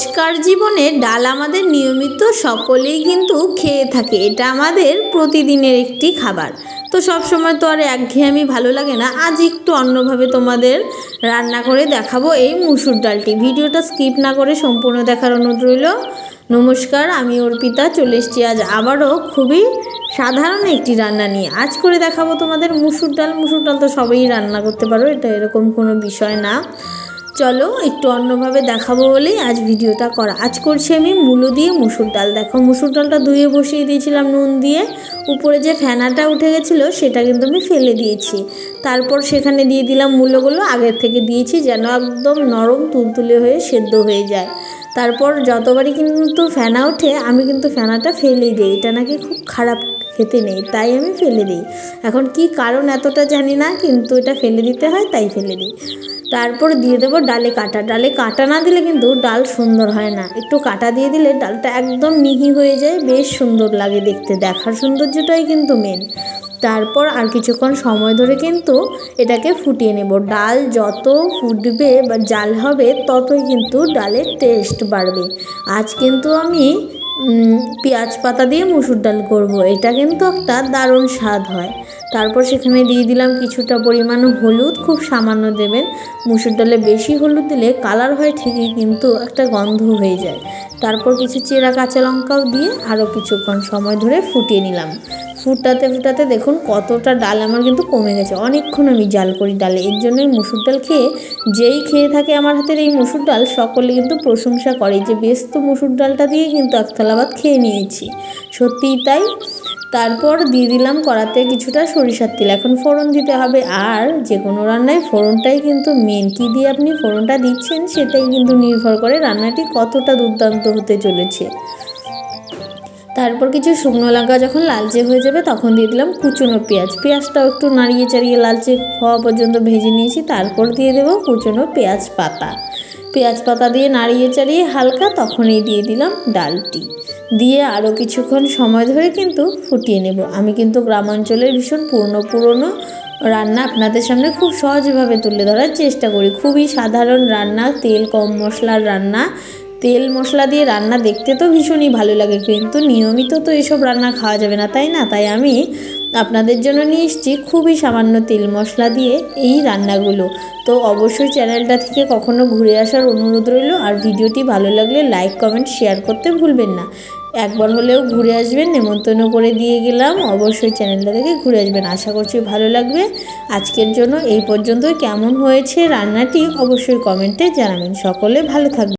রোজকার জীবনে ডাল আমাদের নিয়মিত সকলেই কিন্তু খেয়ে থাকে। এটা আমাদের প্রতিদিনের একটি খাবার। তো সব সময় তো আর একঘেয়েমি ভালো লাগে না। আজ একটু অন্যভাবে তোমাদের রান্না করে দেখাবো এই মুসুর ডালটি। ভিডিওটা স্কিপ না করে সম্পূর্ণ দেখার অনুরোধ রইল। নমস্কার, আমি অর্পিতা। চলে এসেছি আজ আবারও খুবই সাধারণ একটি রান্না নিয়ে। আজ করে দেখাবো তোমাদের মুসুর ডাল। মুসুর ডাল তো সবাই রান্না করতে পারো, এটা এরকম কোনো বিষয় না। চলো একটু অন্যভাবে দেখাবো বলেই আজ ভিডিওটা করা। আজ করছি আমি মূলো দিয়ে মুসুর ডাল। দেখো, মুসুর ডালটা ধুয়ে বসিয়ে দিয়েছিলাম নুন দিয়ে। উপরে যে ফেনাটা উঠে গেছিল, সেটা কিন্তু আমি ফেলে দিয়েছি। তারপর সেখানে দিয়ে দিলাম মূলোগুলো। আগের থেকে দিয়েছি যেন একদম নরম তুলতুলে হয়ে সেদ্ধ হয়ে যায়। তারপর যতবারই কিন্তু ফেনা ওঠে, আমি কিন্তু ফেনাটা ফেলেই দিই। এটা নাকি খুব খারাপ খেতে নেই, তাই আমি ফেলে দিই। এখন কি কারণ এতটা জানি না, কিন্তু এটা ফেলে দিতে হয়, তাই ফেলে দিই। তারপর দিয়ে দেবো ডালে কাটা। ডালে কাটা না দিলে কিন্তু ডাল সুন্দর হয় না। একটু কাটা দিয়ে দিলে ডালটা একদম মিহি হয়ে যায়, বেশ সুন্দর লাগে দেখতে। দেখার সৌন্দর্যটাই কিন্তু মেন তারপর আর কিছুক্ষণ সময় ধরে কিন্তু এটাকে ফুটিয়ে নেব। ডাল যত ফুটবে বা জাল হবে, ততই কিন্তু ডালের টেস্ট বাড়বে। আজ কিন্তু আমি পেঁয়াজ পাতা দিয়ে মুসুর ডাল করব। এটা কিন্তু একটা দারুণ স্বাদ হয়। তারপর সেখানে দিয়ে দিলাম কিছুটা পরিমাণ হলুদ, খুব সামান্য দেবেন। মুসুর ডালে বেশি হলুদ দিলে কালার হয় ঠিকই, কিন্তু একটা গন্ধ হয়ে যায়। তারপর কিছু চেরা কাঁচা লঙ্কাও দিয়ে আরও কিছুক্ষণ সময় ধরে ফুটিয়ে নিলাম। ফুটাতে ফুটাতে দেখুন কতটা ডাল আমার কিন্তু কমে গেছে। অনেকক্ষণ আমি জাল করি ডালে। এর জন্যই মুসুর ডাল খেয়ে, যেই খেয়ে থাকে আমার হাতের এই মুসুর ডাল, সকলে কিন্তু প্রশংসা করে যে বেশ তো মুসুর ডালটা দিয়ে কিন্তু একতলা ভাত খেয়ে নিয়েছি। সত্যিই তাই। তারপর দিয়ে দিলাম কড়াতে কিছুটা সরিষার তেল। এখন ফোড়ন দিতে হবে আর যে কোনো রান্নায় ফোড়নটাই কিন্তু মেন কী দিয়ে আপনি ফোড়নটা দিচ্ছেন সেটাই কিন্তু নির্ভর করে রান্নাটি কতটা দুর্দান্ত হতে চলেছে। তারপর কিছু শুকনো লঙ্কা যখন লালচে হয়ে যাবে তখন দিয়ে দিলাম কুচনো পেঁয়াজ। পেঁয়াজটাও একটু নাড়িয়ে চাড়িয়ে লালচে হওয়া পর্যন্ত ভেজে নিয়েছি, তারপর দিয়ে দেবো কুচনো পেঁয়াজ পাতা। পেঁয়াজ পাতা দিয়ে নাড়িয়ে চাড়িয়ে হালকা তখনই দিয়ে দিলাম ডালটি। দিয়ে আরও কিছুক্ষণ সময় ধরে কিন্তু ফুটিয়ে নেব। আমি কিন্তু গ্রামাঞ্চলের ভীষণ পুরনো পুরনো রান্না আপনাদের সামনে খুব সহজভাবে তুলে ধরার চেষ্টা করি। খুবই সাধারণ রান্না, তেল, কম মশলার রান্না তেল মশলা দিয়ে রান্না দেখতে তো ভীষণই ভালো লাগে, কিন্তু নিয়মিত তো এসব রান্না খাওয়া যাবে না, তাই না? তাই আমি আপনাদের জন্য নিয়ে এসছি খুবই সামান্য তেল মশলা দিয়ে এই রান্নাগুলো। তো অবশ্যই চ্যানেলটা থেকে কখনো ঘুরে আসার অনুরোধ রইল, আর ভিডিওটি ভালো লাগলে লাইক, কমেন্ট, শেয়ার করতে ভুলবেন না। একবার হলেও ঘুরে আসবেন, নেমন্তন্ন করে দিয়ে গেলাম, অবশ্যই চ্যানেলটা থেকে ঘুরে আসবেন, আশা করছি ভালো লাগবে। আজকের জন্য এই পর্যন্ত কেমন হয়েছে রান্নাটি অবশ্যই কমেন্টে জানাবেন, সকলে ভালো থাকবে